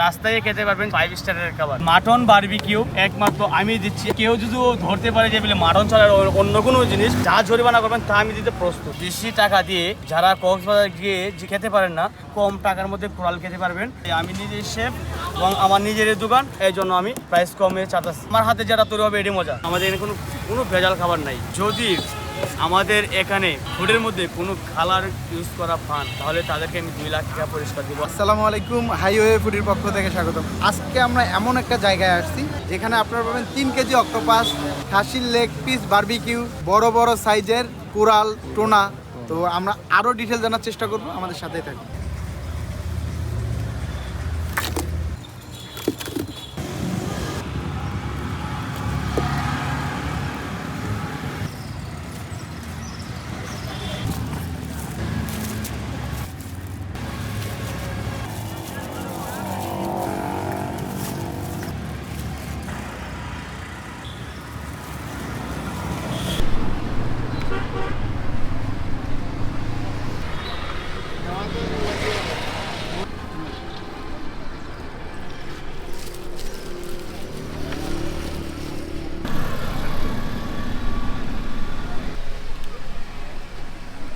রাস্তায় খেতে পারবেন ফাইভ স্টারের খাবার। মাটন বারবিকিউ একমাত্র আমি দিচ্ছি। কেউ যদি ধরতে পারে যে বলে মাটন ছাড়া অন্য কোনো জিনিস, যা জরিমানা করবেন তা আমি দিতে প্রস্তুত। বেশি টাকা দিয়ে যারা কক্সবাজার গিয়ে যে খেতে পারেন না, কম টাকার মধ্যে কোরাল খেতে পারবেন। আমি নিজে শেফ এবং আমার নিজের দোকান, এই জন্য আমি প্রাইস কমে চাতাচ্ছি। আমার হাতে যারা তৈরি হবে এটি মজা। আমাদের এখানে কোনো কোনো ভেজাল খাবার নাই। যদি আমাদের এখানে ফুডের মধ্যে কোনো কালার ইউজ করা পান, তাহলে তাদেরকে আমি দুই লাখ টাকা পরিষ্কার দিব। আসসালামু আলাইকুম হাইওয়ে ফুডের পক্ষ থেকে স্বাগতম। আজকে আমরা এমন একটা জায়গায় আসছি, যেখানে আপনারা পাবেন তিন কেজি অক্টোপাস খাসির লেগ পিস বার্বিকিউ বড় বড় সাইজের কোরাল, টোনা। তো আমরা আরও ডিটেল জানার চেষ্টা করব, আমাদের সাথেই থাকুন।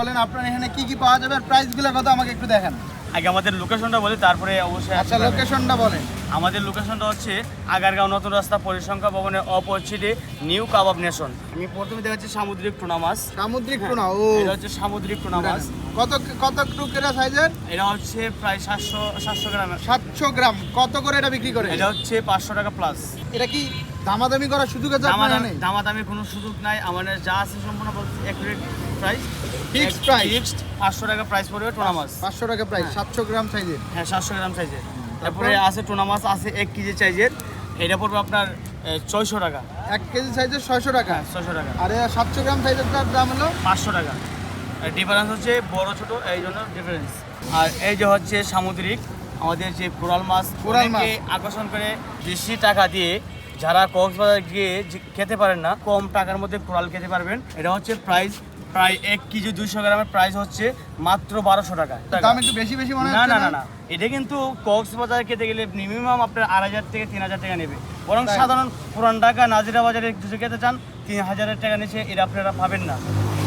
বলেন আপনার এখানে কি কি পাওয়া যাবে আর প্রাইসগুলো কত আমাকে একটু দেখান। আগে আমাদের লোকেশনটা বলি তারপরে অবশ্যই আচ্ছা লোকেশনটা বলেন। আমাদের লোকেশনটা হচ্ছে আগারগাঁও নতুন রাস্তা পরিসংখ্যা ভবনের অপোজিটে নিউ কাবাব নেশন আমি প্রথমে দেখাচ্ছি সামুদ্রিক টুনা মাছ। সামুদ্রিক টোনা ও। এটা হচ্ছে সামুদ্রিক টুনা মাছ। কত কত টুকেরা সাইজের? এটা হচ্ছে প্রায় সাতশো সাতশো গ্রাম। সাতশো গ্রাম। কত করে এটা বিক্রি করে এটা হচ্ছে পাঁচশো টাকা প্লাস এটা কি দামাদামি করার সুযোগ আছে? দামাদামি কোনো সুযোগ নাই। আমাদের যা আছে সম্পূর্ণ accurate price Fixed price? Fixed পাঁচশো টাকা প্রাইস পড়বে টুনা মাছ। পাঁচশো টাকা প্রাইস সাতশো গ্রাম সাইজের হ্যাঁ সাতশো গ্রাম সাইজের তারপরে? আছে টুনা মাছ আছে এক কেজি সাইজের এটা পড়বে আপনার ছয়শো টাকা। এক কেজি সাইজের ছয়শো টাকা? হ্যাঁ ছয়শো টাকা। আর সাতশো গ্রাম সাইজের দাম হলো? পাঁচশো টাকা। ডিফারেন্স হচ্ছে বড় ছোট এই জন্য ডিফারেন্স আর এই যে হচ্ছে সামুদ্রিক আমাদের যে কোরাল মাছ কোরাল মাছ। আকর্ষণ করে বেশি টাকা দিয়ে যারা কক্সবাজার গিয়ে যে খেতে পারেন না কম টাকার মধ্যে কোরাল খেতে পারবেন। এটা হচ্ছে প্রাইস প্রায় এক কেজি দুইশো গ্রামের প্রাইস হচ্ছে মাত্র বারোশো টাকা। দাম একটু বেশি বেশি মনে না না না না? এটা কিন্তু কক্সবাজার খেতে গেলে মিনিমাম আপনার আড়াই হাজার থেকে তিন হাজার টাকা নেবে। বরং সাধারণ পুরান ঢাকা নাজিরা বাজারে যদি খেতে চান তিন হাজারের টাকা নিচে এটা আপনারা পাবেন না।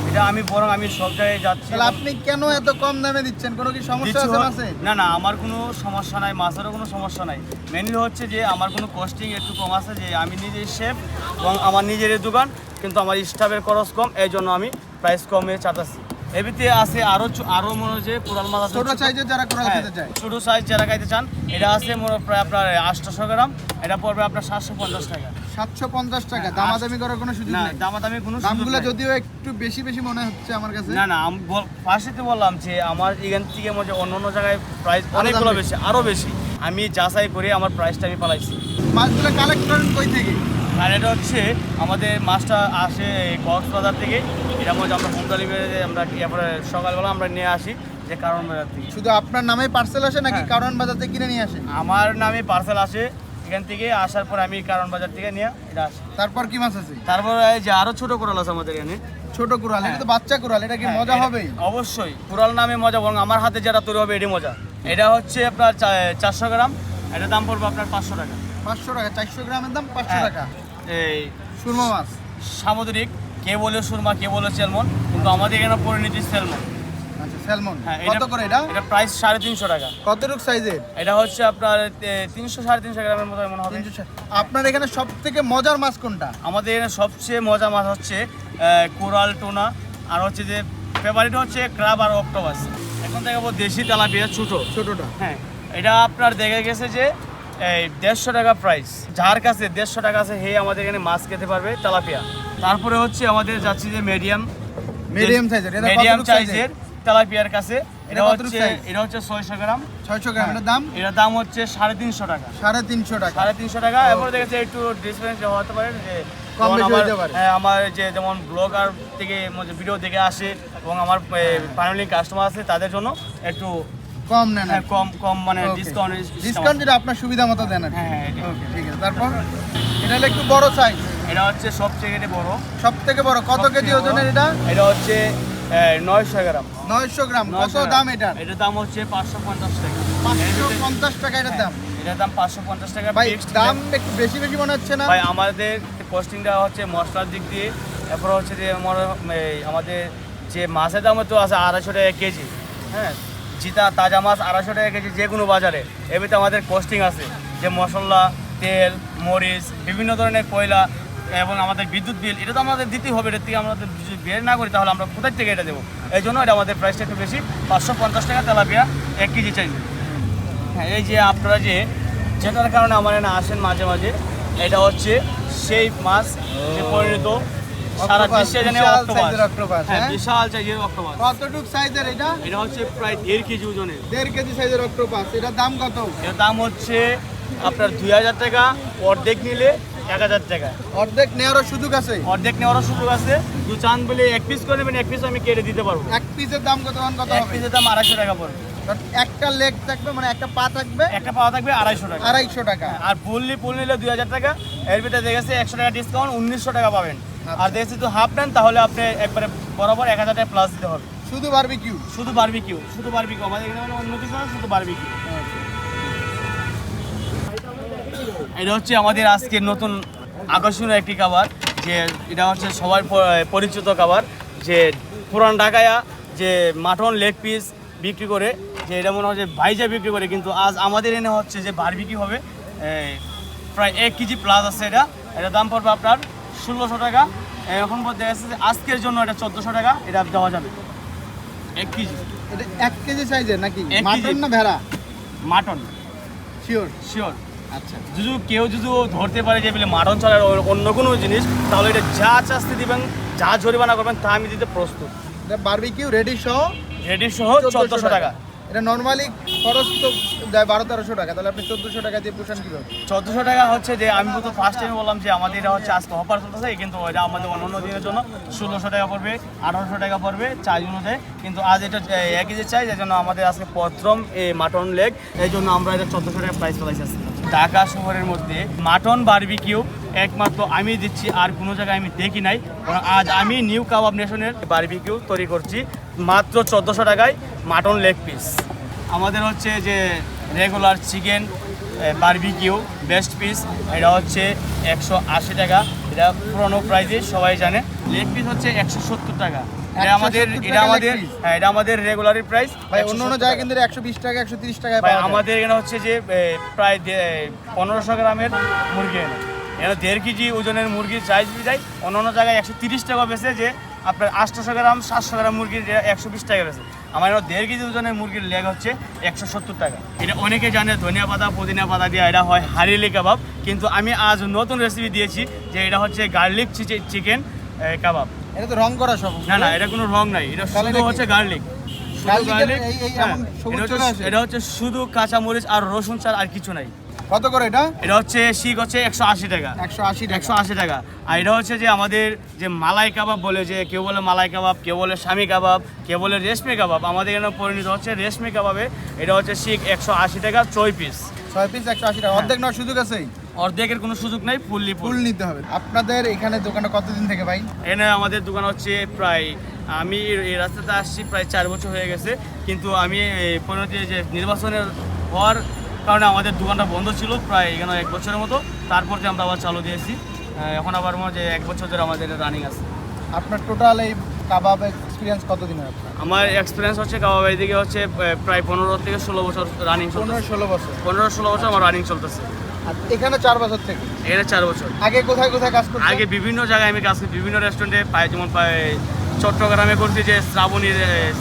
এটা আমি বরং আমি সব জায়গায় যাচ্ছি। তাহলে আপনি কেন এত কম দামে দিচ্ছেন? কোনো কি সমস্যা কিছু আছে না না আমার কোনো সমস্যা নাই মাছেরও কোনো সমস্যা নাই। মেনলি হচ্ছে যে আমার কোনো কস্টিং একটু কম আছে যে আমি নিজে শেফ এবং আমার নিজের দোকান। কিন্তু আমার স্টাফের খরচ কম এই জন্য আমি প্রাইস কমে চাতাচ্ছি এবিতে আছে আরও আরও মনে হয় যে কোরাল মাছ আছে ছোট সাইজের যারা কোরাল হ্যাঁ, খেতে চায়। ছোট সাইজ যারা খাইতে চান এটা আছে মনে হয় প্রায় আপনার আটশোশো গ্রাম এটা পড়বে আপনার সাতশো পঞ্চাশ টাকা। সাতশো পঞ্চাশ টাকা দামাদামি করার কোনো সুযোগ না দামাদামি কোনো সুযোগ দামগুলো যদিও একটু বেশি বেশি মনে হচ্ছে আমার কাছে। না না আমি ফার্স্টে বললাম যে আমার এখান থেকে মধ্যে অন্য অন্য জায়গায় প্রাইস অনেকগুলো বেশি। বেশি আরও বেশি। আমি যাচাই করে আমার প্রাইসটা আমি পালাইছি। মাছগুলো কালেক্ট করেন কই থেকে? আর এটা হচ্ছে আমাদের মাছটা আসে এই কক্সবাজার থেকে। এটা মধ্যে আমরা হোম ডেলিভারি আমরা এরপরে সকালবেলা আমরা নিয়ে আসি যে কারণ বাজার থেকে। শুধু আপনার নামে পার্সেল আসে নাকি হ্যাঁ। কারণ বাজার থেকে কিনে নিয়ে আসে? আমার নামে পার্সেল আসে এখান থেকে আসার পর আমি কারণ বাজার থেকে নিয়ে এটা আসি। তারপর কি মাছ আছে? তারপর এই যে আরও ছোটো কোরাল আছে আমাদের এখানে। ছোট কুড়াল এটা তো বাচ্চা কুড়াল এটা কি হ্যাঁ, মজা হবে অবশ্যই কোরাল নামে মজা বরং আমার হাতে যেটা তৈরি হবে এটি মজা। এটা হচ্ছে আপনার চারশো গ্রাম এটা দাম পড়বে আপনার পাঁচশো টাকা। পাঁচশো টাকা চারশো গ্রামের দাম পাঁচশো হ্যাঁ। টাকা। এই সুরমা মাছ। সামুদ্রিক কে বলে সুরমা কে বলে সেলমন কিন্তু আমাদের এখানে পরিণতি সেলমন। আচ্ছা স্যালমন হ্যাঁ কত করে এটা? এটা প্রাইস সাড়ে তিনশো টাকা। এটা হচ্ছে আপনার তিনশো সাড়ে তিনশো গ্রামের মতো মনে হবে। আপনার এখানে সব থেকে মজার মাছ কোনটা? আমাদের এখানে সবচেয়ে মজা মাছ হচ্ছে কোরাল টোনা আর হচ্ছে যে ফেভারিট হচ্ছে ক্রাব আর অক্টোপাস এখন দেখাবো দেশি তেলাপিয়া ছোটো। ছোটটা। হ্যাঁ এটা আপনার দেখা গেছে যে এই দেড়শো টাকা প্রাইস যার কাছে দেড়শো টাকা আছে হে আমাদের এখানে মাছ খেতে পারবে তেলাপিয়া। তারপরে হচ্ছে আমাদের যাচ্ছি যে মিডিয়াম মিডিয়াম সাইজের মিডিয়াম সাইজের তেলাপিয়ার কাছে। এটা হচ্ছে এটা হচ্ছে ছয়শো গ্রাম। ছয়শো গ্রাম এটার দাম? এটার দাম হচ্ছে সাড়ে তিনশো টাকা। সাড়ে তিনশো টাকা। সাড়ে তিনশো টাকা। এরপর দেখেছে একটু হতে পারে যে। হ্যাঁ, আমার যে যেমন ব্লগার থেকে ভিডিও দেখে আসে এবং আমার ফাইনালি কাস্টমার আছে তাদের জন্য একটু কম নেন হ্যাঁ, কম কম মানে ডিসকাউন্ট ডিসকাউন্ট যেটা আপনার সুবিধা মতো দেন হ্যাঁ, হ্যাঁ, ওকে ঠিক আছে। তারপর? এটা একটু বড় সাইজ এটা হচ্ছে এটা বড়। সব থেকে বড় কত কেজি। ওজনের এটা? এটা হচ্ছে নয়শো গ্রাম। নয়শো গ্রাম। কত দাম এটার? এটার দাম হচ্ছে পাঁচশো পঞ্চাশ টাকা। পাঁচশো পঞ্চাশ টাকা এটার দাম? এটার দাম পাঁচশো পঞ্চাশ টাকা। ভাই দাম একটু বেশি বেশি মনে হচ্ছে না? ভাই আমাদের কস্টিংটা হচ্ছে মশলার দিক দিয়ে। এরপর হচ্ছে যে আমার এই আমাদের যে মাছের দাম তো আছে আড়াইশো টাকা কেজি। হ্যাঁ। জিতা, তাজা মাছ আড়াইশো টাকা কেজি যে কোনো বাজারে। এমনিতে আমাদের কস্টিং আছে, যে মশলা, তেল, মরিচ, বিভিন্ন ধরনের কয়লা এবং আমাদের বিদ্যুৎ বিল, এটা তো আমাদের দিতেই হবে। এটা থেকে আমরা যদি বের না করি, তাহলে আমরা কোথায় থেকে এটা দেবো? এই জন্য এটা আমাদের প্রাইসটা একটু বেশি। পাঁচশো পঞ্চাশ টাকা তেলাপিয়া, এক কেজি চাই। হ্যাঁ এই যে আপনারা যে যেটার কারণে আমার এখানে আসেন মাঝে মাঝে, এটা হচ্ছে সেই মাছ যে পরিণত সারা বিশ্বে জানে অক্টোপাস। হ্যাঁ হ্যাঁ? বিশাল সাইজের অক্টোপাস। কতটুক সাইজের এটা? এটা হচ্ছে প্রায় দেড় কেজি ওজনের দেড় কেজি সাইজের অক্টোপাস এটার দাম কত? এর দাম হচ্ছে আপনার দুই হাজার টাকা অর্ধেক নিলে এক হাজার টাকা। অর্ধেক নেওয়ারও সুযোগ আছে? অর্ধেক নেওয়ারও সুযোগ আছে। দু চান বলে এক পিস করে নেবেন এক পিস আমি কেটে দিতে পারব। এক পিসের দাম কত কত এক পিসের দাম আড়াইশো টাকা পড়বে একটা লেগ থাকবে মানে একটা পা থাকবে? একটা পাওয়া থাকবে আড়াইশো টাকা। আড়াইশো টাকা। আর ফুললি ফুল নিলে দুই হাজার টাকা। এর ভিতরে দেখেছে একশো টাকা ডিসকাউন্ট উনিশশো টাকা পাবেন। আর দেখেছি তো হাফ নেন তাহলে আপনি একবারে বরাবর এক হাজার টাকা প্লাস দিতে হবে। শুধু বারবিকিউ শুধু বারবিকিউ শুধু বারবিকিউ আমাদের এখানে মানে অন্য কিছু না শুধু বারবিকিউ এটা হচ্ছে আমাদের আজকের নতুন আকর্ষণীয় একটি খাবার যে এটা হচ্ছে সবার পরিচিত খাবার যে পুরান ঢাকায়া যে মাটন লেগ পিস বিক্রি করে যে এটা মনে হয় যে ভাইজা বিক্রি করে কিন্তু আজ আমাদের এনে হচ্ছে যে বারবিকি হবে প্রায় এক কেজি প্লাস আছে এটা। এটা দাম পড়বে আপনার ষোলোশো টাকা। এখন পর দেখা যাচ্ছে যে আজকের জন্য এটা চোদ্দোশো টাকা এটা দেওয়া যাবে। এক কেজি। এটা এক কেজি সাইজের নাকি? মাটন না ভেড়া? মাটন। শিওর শিওর আচ্ছা। যদি কেউ যদি ধরতে পারে যে বলে মাটন ছাড়ার অন্য কোনো জিনিস তাহলে এটা যা শাস্তি দিবেন যা জরিমানা করবেন তা আমি দিতে প্রস্তুত। বারবিকিউ রেডি সহ রেডি সহ চোদ্দোশো টাকা। এটা নর্মালি খরচ তো যায় বারো তেরোশো টাকা, তাহলে আপনি চোদ্দোশো টাকা দিয়ে পোষণ কীভাবে? চোদ্দোশো টাকা হচ্ছে যে, আমি তো ফার্স্ট টাইম বললাম যে, আমাদের এটা হচ্ছে আজকে অফার চলতেছে কিন্তু এটা আমাদের অন্য দিনের জন্য ষোলোশো টাকা পড়বে, আঠারোশো টাকা পড়বে চার্জ অনুযায়ী কিন্তু আজ এটা এক কেজি চাই যার জন্য আমাদের আজকে প্রথম মাটন লেগ এই জন্য আমরা এটা চোদ্দোশো টাকা প্রাইস আজকে। ঢাকা শহরের মধ্যে মাটন বারবিকিউ একমাত্র আমি দিচ্ছি, আর কোনো জায়গায় আমি দেখি নাই। আজ আমি নিউ কাবাব নেশনের বারবিকিউ তৈরি করছি। মাত্র চোদ্দোশো টাকায় মাটন লেগ পিস। আমাদের হচ্ছে যে regular chicken barbecue best piece এটা হচ্ছে একশো আশি টাকা। এটা পুরোনো প্রাইজে সবাই জানে। লেগ পিস হচ্ছে একশো সত্তর টাকা। এটা আমাদের এটা আমাদের হ্যাঁ এটা আমাদের রেগুলারি প্রাইস ভাই অন্য অন্য জায়গায় কিন্তু একশো বিশ টাকা একশো তিরিশ যায়। আমাদের এখানে হচ্ছে যে প্রায় পনেরোশো গ্রামের মুরগি এনে। দেড় কেজি ওজনের মুরগির সাইজ যায় অন্য অন্য জায়গায় একশো তিরিশ টাকা বেছে যে আপনার আটশোশো গ্রাম সাতশো গ্রাম মুরগির একশো বিশ টাকা বেছে আমার দেড় কেজি ওজনের মুরগির লেগ হচ্ছে একশো সত্তর টাকা। এটা অনেকে জানে ধনিয়া পাতা পুদিনা পাতা দিয়ে এটা হয় হারিলি কাবাব। কিন্তু আমি আজ নতুন রেসিপি দিয়েছি যে এটা হচ্ছে গার্লিক চিকেন কাবাব। এটা তো রং করা সব। না না এটা কোনো রং নাই। এটা শুধু হচ্ছে গার্লিক চলে আসে? এটা হচ্ছে শুধু কাঁচামরিচ আর রসুন ছাড়া আর কিছু নাই। কত করে এটা? এটা হচ্ছে শিক হচ্ছে একশো আশি টাকা। একশো আশি একশো আশি টাকা। আর এটা হচ্ছে যে আমাদের যে মালাই কাবাব বলে যে কেউ বলে মালাই কাবাব কেউ বলে স্বামী কাবাব কেউ বলে রেশমি কাবাব আমাদের এখানে পরিণত হচ্ছে রেশমি কাবাবে। এটা হচ্ছে শিক একশো আশি টাকা ছয় পিস। ছয় পিস একশো আশি টাকা। অর্ধেক নেওয়ার সুযোগ আছে? অর্ধেকের কোনো সুযোগ নেই ফুললি ফুল নিতে হবে। আপনাদের এখানে দোকানটা কতদিন থেকে ভাই? এখানে আমাদের দোকান হচ্ছে প্রায় আমি এই রাস্তাতে আসছি প্রায় চার বছর হয়ে গেছে কিন্তু আমি পরিণতি যে নির্বাচনের হওয়ার কারণে আমাদের দোকানটা বন্ধ ছিল প্রায় এখানে এক বছরের মতো। তারপর দিয়ে আমরা আবার চালু দিয়েছি এখন আবার মনে হয় যে এক বছর ধরে আমাদের রানিং আছে। আপনার টোটাল এই কাবাব এক্সপিরিয়েন্স কতদিনের আপনার? আমার এক্সপিরিয়েন্স হচ্ছে কাবাবাড়ি দিকে হচ্ছে প্রায় পনেরো থেকে ষোলো বছর রানিং পনেরো ষোলো বছর? পনেরো ষোলো বছর আমার রানিং চলতেছে। আর এখানে চার বছর থেকে? এখানে চার বছর। আগে কোথায় কোথায় কাজ করছেন আগে বিভিন্ন জায়গায় আমি কাজ করি বিভিন্ন রেস্টুরেন্টে পাই যেমন পাই চট্টগ্রামে করছি যে শ্রাবণী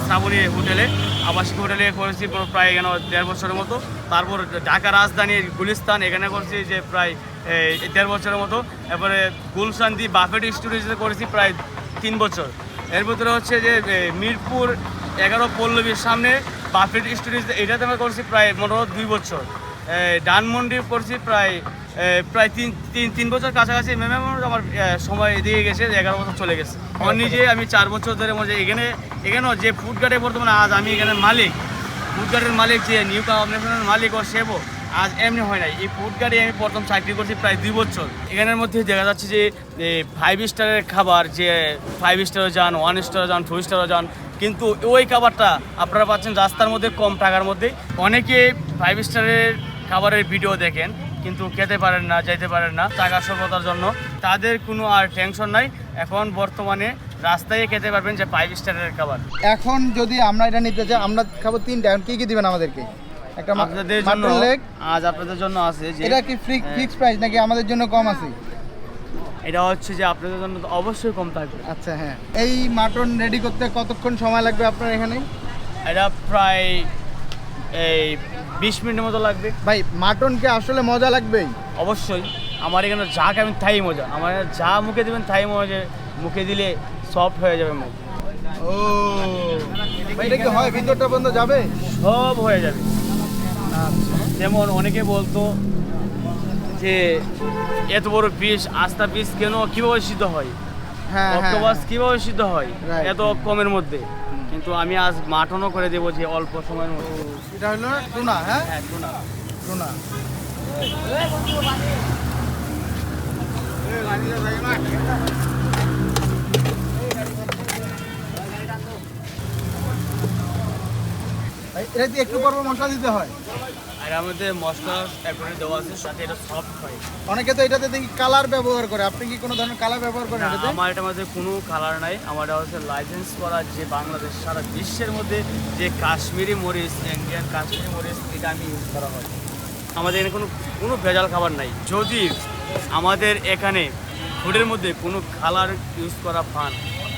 শ্রাবণী হোটেলে, আবাসিক হোটেলে করেছি প্রায় এখানে দেড় বছরের মতো। তারপর ঢাকা রাজধানী গুলিস্তান, এখানে করছি যে প্রায় দেড় বছরের মতো। এরপরে গুলশান্তি বাফেট স্টুডিওতে করেছি প্রায় তিন বছর। এর ভিতরে হচ্ছে যে মিরপুর এগারো পল্লবীর সামনে বাফেট স্টুডিও এটাতে আমরা করছি প্রায় মোটামুটি দুই বছর। ডানমন্ডি করছি প্রায় প্রায় তিন তিন তিন বছর কাছাকাছি মিনিমাম আমার সময় এদিকে গেছে এগারো বছর চলে গেছে। আমার নিজে আমি চার বছর ধরে মনে এখানে, এখানেও যে ফুড গার্ডে বর্তমানে আজ আমি এখানে মালিক ফুড গার্ডের মালিক যে নিউ কাউন্সিলের মালিক ও সেবো, আজ এমনি হয় নাই। এই ফুড গার্ডে আমি প্রথম চাকরি করছি প্রায় দুই বছর। এখানের মধ্যে দেখা যাচ্ছে যে ফাইভ স্টারের খাবার, যে ফাইভ স্টারও যান ওয়ান স্টারও যান টু স্টারও যান, কিন্তু ওই খাবারটা আপনারা পাচ্ছেন রাস্তার মধ্যে, কম টাকার মধ্যে। অনেকে ফাইভ স্টারের খাবারের ভিডিও দেখেন কিন্তু খেতে পারেন না যাইতে পারেন না টাকা স্বল্পতার জন্য। তাদের কোনো আর টেনশন নাই। এখন বর্তমানে রাস্তায় খেতে পারবেন যে ফাইভ স্টারের খাবার। এখন যদি আমরা এটা নিতে চাই আমরা খাব তিনটা। এখন কি কি দিবেন আমাদেরকে? একটা আপনাদের জন্য আজ আপনাদের জন্য আছে যে এটা কি ফ্রি। ফিক্স প্রাইস নাকি আমাদের জন্য কম আছে? এটা হচ্ছে যে আপনাদের জন্য অবশ্যই কম থাকবে। আচ্ছা হ্যাঁ। এই মাটন রেডি করতে কতক্ষণ সময় লাগবে আপনার এখানে? এটা প্রায় এই বিশ মিনিটের মতো লাগবে। ভাই মাটন কি আসলে মজা লাগবে অবশ্যই। আমার এখানে যা খাবেন তাই মজা। আমার এখানে যা মুখে দেবেন তাই মজা মুখে দিলে সফট হয়ে যাবে মুখ। ও ভাই এটা কি হয় ভিতরটা পর্যন্ত যাবে? সব হয়ে যাবে। যেমন অনেকে বলতো যে এত বড় পিস আস্তা পিস কেন কীভাবে সিদ্ধ হয়? হ্যাঁ হ্যাঁ। অক্টোপাস কীভাবে সিদ্ধ হয়? এত কমের মধ্যে। কিন্তু আমি আজ মাটনও করে দেবো যে অল্প সময়ের মধ্যে। এটা হলো টুনা হ্যাঁ? হ্যাঁ টুনা। টুনা। এটা একটু পর মশলা দিতে হয়। আমাদের মশলা একবারে দেওয়া আছে সাথে এটা সফট হয় অনেকে তো এটাতে দেখি কালার ব্যবহার করে। আপনি কি কোনো ধরনের কালার ব্যবহার করেন এটাতে? আমার এটার মধ্যে কোনো কালার নাই। আমার এটা হচ্ছে লাইসেন্স করা যে বাংলাদেশ সারা বিশ্বের মধ্যে যে কাশ্মীরি মরিচ ইন্ডিয়ান কাশ্মীরি মরিচ এটা আমি ইউজ করা হয়। আমাদের এখানে কোনো কোনো ভেজাল খাবার নাই। যদি আমাদের এখানে ফুডের মধ্যে কোনো কালার ইউজ করা পান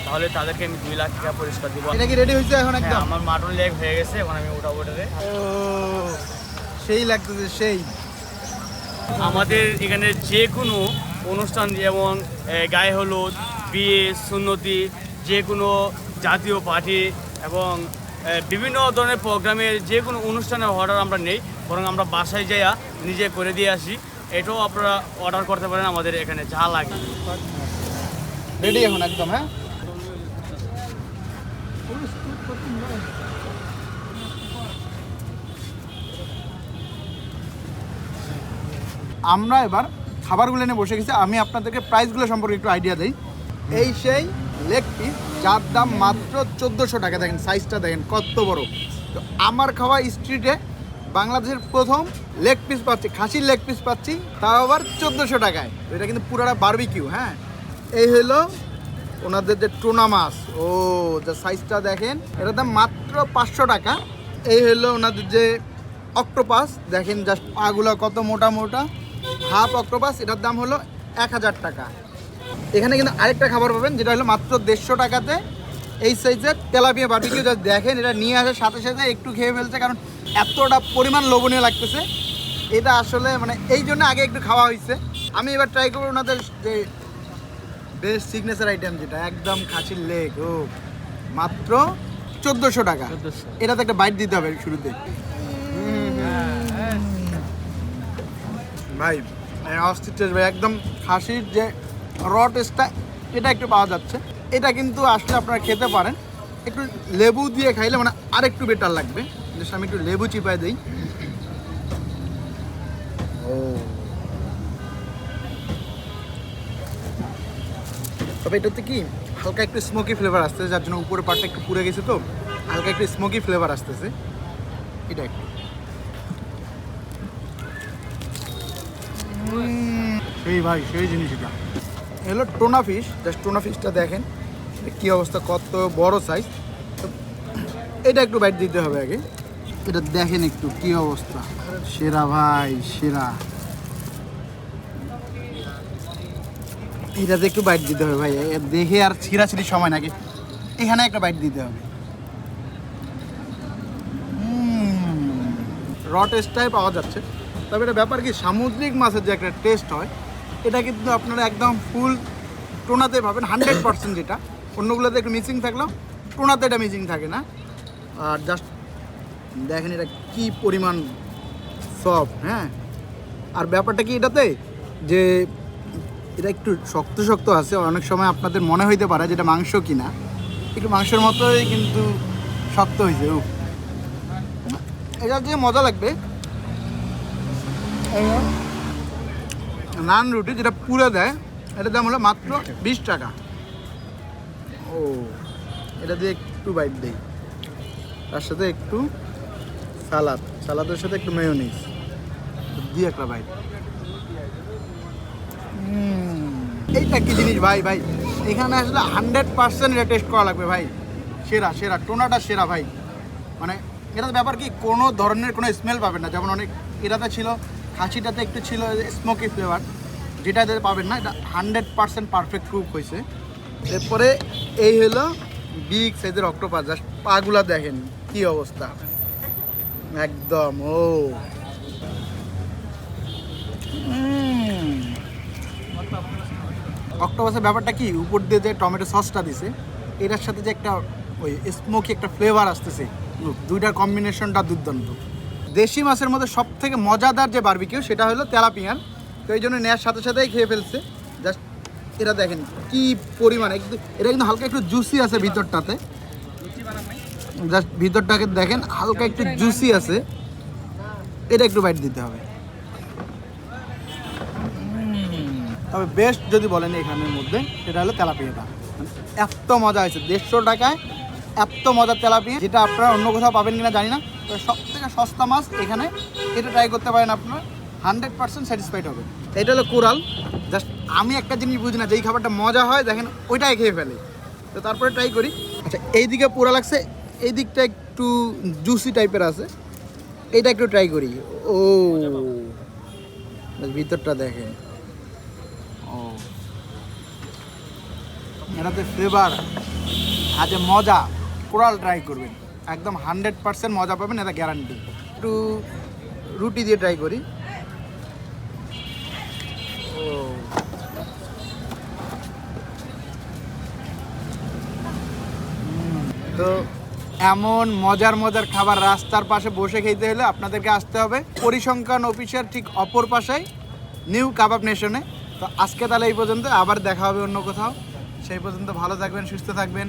তাহলে তাদেরকে আমি দুই লাখ টাকা পরিষ্কার দিব। এটা কি রেডি হয়েছে এখন হ্যাঁ, একদম? আমার মাটন লেগ হয়ে গেছে এখন আমি ওটা ওটারে ও। সেই লাগতেছে সেই। আমাদের এখানে যে কোনো অনুষ্ঠান যেমন গায়ে হলুদ বিয়ে সুন্নতি যে কোনো জাতীয় পার্টি এবং বিভিন্ন ধরনের প্রোগ্রামের যে কোনো অনুষ্ঠানে অর্ডার আমরা নেই বরং আমরা বাসায় যাইয়া নিজে করে দিয়ে আসি। এটাও আপনারা অর্ডার করতে পারেন আমাদের এখানে যা লাগে। রেডি এখন একদম হ্যাঁ? আমরা এবার খাবারগুলো নিয়ে বসে গেছি। আমি আপনাদেরকে প্রাইসগুলো সম্পর্কে একটু আইডিয়া দিই। এই সেই লেগ পিস যার দাম মাত্র চোদ্দোশো টাকা। দেখেন সাইজটা দেখেন কত বড়। তো আমার খাওয়া স্ট্রিটে বাংলাদেশের প্রথম লেগ পিস পাচ্ছি, খাসির লেগ পিস পাচ্ছি, তাও আবার চোদ্দোশো টাকায়। এটা কিন্তু পুরোটা বারবিকিউ হ্যাঁ? এই হলো ওনাদের যে টোনা মাছ। ও, যা সাইজটা দেখেন, এটার দাম মাত্র পাঁচশো টাকা। এই হলো ওনাদের যে অক্টোপাস দেখেন জাস্ট পাগুলো কত মোটা মোটা। হাফ অক্টোপাস এটার দাম হলো এক হাজার টাকা। এখানে কিন্তু আরেকটা খাবার পাবেন যেটা হলো মাত্র দেড়শো টাকাতে। এই সাইজের তেলাপিয়া বার্বিকিউ যা দেখেন এটা নিয়ে আসার সাথে সাথে একটু খেয়ে ফেলছে কারণ এতটা পরিমাণ লোভনীয় লাগতেছে। এটা আসলে মানে এই জন্য আগে একটু খাওয়া হয়েছে। আমি এবার ট্রাই করব ওনাদের যে বেস্ট সিগনেচার আইটেম যেটা একদম খাসির লেগ ও মাত্র চোদ্দোশো টাকা। এটাতে একটা বাইট দিতে হবে শুরুতে। ভাই অস্থির ভাই, একদম খাসির যে র টেস্টটা এটা একটু পাওয়া যাচ্ছে। এটা কিন্তু আসলে আপনারা খেতে পারেন। একটু লেবু দিয়ে খাইলে মানে আর একটু বেটার লাগবে। জাস্ট আমি একটু লেবু চিপাই দিই। ও। তবে এটাতে কি হালকা একটু স্মোকি ফ্লেভার আসতেছে, যার জন্য উপরের পার্টটা একটু পুড়ে গেছে তো। হালকা একটু স্মোকি ফ্লেভার আসতেছে। এটা একটু। সেই ভাই, সেই জিনিস এটা এলো টোনা ফিশ, জাস্ট টোনা ফিশটা দেখেন কি অবস্থা, কত বড় সাইজ এটা একটু বাইট দিতে হবে আগে। এটা দেখেন একটু, কি অবস্থা। সেরা ভাই, সেরা। এটাতে একটু বাইট দিতে হবে ভাই দেখে আর ছিঁড়াছিড়ি সময় নাকি। এখানে একটা বাইট দিতে হবে। র টেস্টটাই পাওয়া যাচ্ছে। তবে এটা ব্যাপার কি, সামুদ্রিক মাছের যে একটা টেস্ট হয়, এটা কিন্তু আপনারা একদম ফুল টোনাতে পাবেন হান্ড্রেড পার্সেন্ট যেটা। অন্যগুলোতে একটু মিসিং থাকলেও টোনাতে এটা মিসিং থাকে না। আর জাস্ট দেখেন এটা কি পরিমাণ সফট হ্যাঁ? আর ব্যাপারটা কি এটাতে? যে এটা একটু শক্ত শক্ত আছে, অনেক সময় আপনাদের মনে হইতে পারে যেটা মাংস কিনা। একটু মাংসের মতোই কিন্তু শক্ত হয়েছে এটা যে মজা লাগবে নান রুটি যেটা পুরো দেয় এটার দাম হলো মাত্র বিশ টাকা। ও এটা দিয়ে একটু বাইট দেই। তার সাথে একটু সালাদ। সালাদের সাথে একটু মেয়োনিজ দিয়ে একটা বাইট এইটা কি জিনিস ভাই ভাই? এখানে আসলে হান্ড্রেড পার্সেন্ট এটা টেস্ট করা লাগবে ভাই। সেরা সেরা টোনাটা সেরা ভাই। মানে এটার ব্যাপার কি কোনো ধরনের কোনো স্মেল পাবেন না। যেমন অনেক এটাতে ছিল খাসিটাতে একটু ছিল স্মোকি ফ্লেভার যেটা এটাতে পাবেন না, এটা হান্ড্রেড পারসেন্ট পারফেক্ট কুক হয়েছে। এরপরে এই হলো বিগ সাইজের অক্টোপাস জাস্ট পাগুলা দেখেন কি অবস্থা। একদম, ও। অক্টোপাসের ব্যাপারটা কি, উপর দিয়ে যে টমেটো সসটা দিছে, এটার সাথে যে একটা ওই স্মোকি একটা ফ্লেভার আসতেছে, দুইটার কম্বিনেশনটা দুর্দান্ত। দেশি মাছের মধ্যে সব থেকে মজাদার যে বারবিকিউ সেটা হলো তেলাপিয়ান তো এই জন্য নেওয়ার সাথে সাথেই খেয়ে ফেলছে। জাস্ট এটা দেখেন কি পরিমাণ একদম এটা কিন্তু হালকা একটু জুসি আছে ভিতরটাতে। জাস্ট ভিতরটাকে দেখেন, হালকা একটু জুসি আছে। এটা একটু বাইট দিতে হবে। তবে বেস্ট যদি বলেন এখানের মধ্যে, সেটা হলো তেলাপিয়াটা। মানে এত মজা হয়েছে। দেড়শো টাকায় এত মজার তেলাপিয়া যেটা আপনারা অন্য কোথাও পাবেন কিনা জানি না তো সব থেকে সস্তা মাছ এখানে এটা ট্রাই করতে পারেন আপনারা হান্ড্রেড পার্সেন্ট স্যাটিসফাইড হবে। এটা হলো কোরাল। জাস্ট আমি একটা জিনিস বুঝি না যেই খাবারটা মজা হয় দেখেন ওইটাই খেয়ে ফেলে। তো তারপরে ট্রাই করি। আচ্ছা এই দিকে পোড়া লাগছে এই দিকটা একটু জুসি টাইপের আছে। এইটা একটু ট্রাই করি। ও ভিতরটা দেখেন। ও। এটাতে ফ্লেভার আজ মজা। কোরাল ট্রাই করবেন। একদম হান্ড্রেড পার্সেন্ট মজা পাবেন, এটা গ্যারান্টি একটু রুটি দিয়ে ট্রাই করি। ও। তো এমন মজার মজার খাবার রাস্তার পাশে বসে খেতে হলে আপনাদেরকে আসতে হবে। পরিসংখ্যান অফিসের ঠিক অপর পাশেই নিউ কাবাব নেশনে তো আজকে তাহলে এই পর্যন্ত, আবার দেখা হবে অন্য কোথাও। সেই পর্যন্ত ভালো থাকবেন, সুস্থ থাকবেন।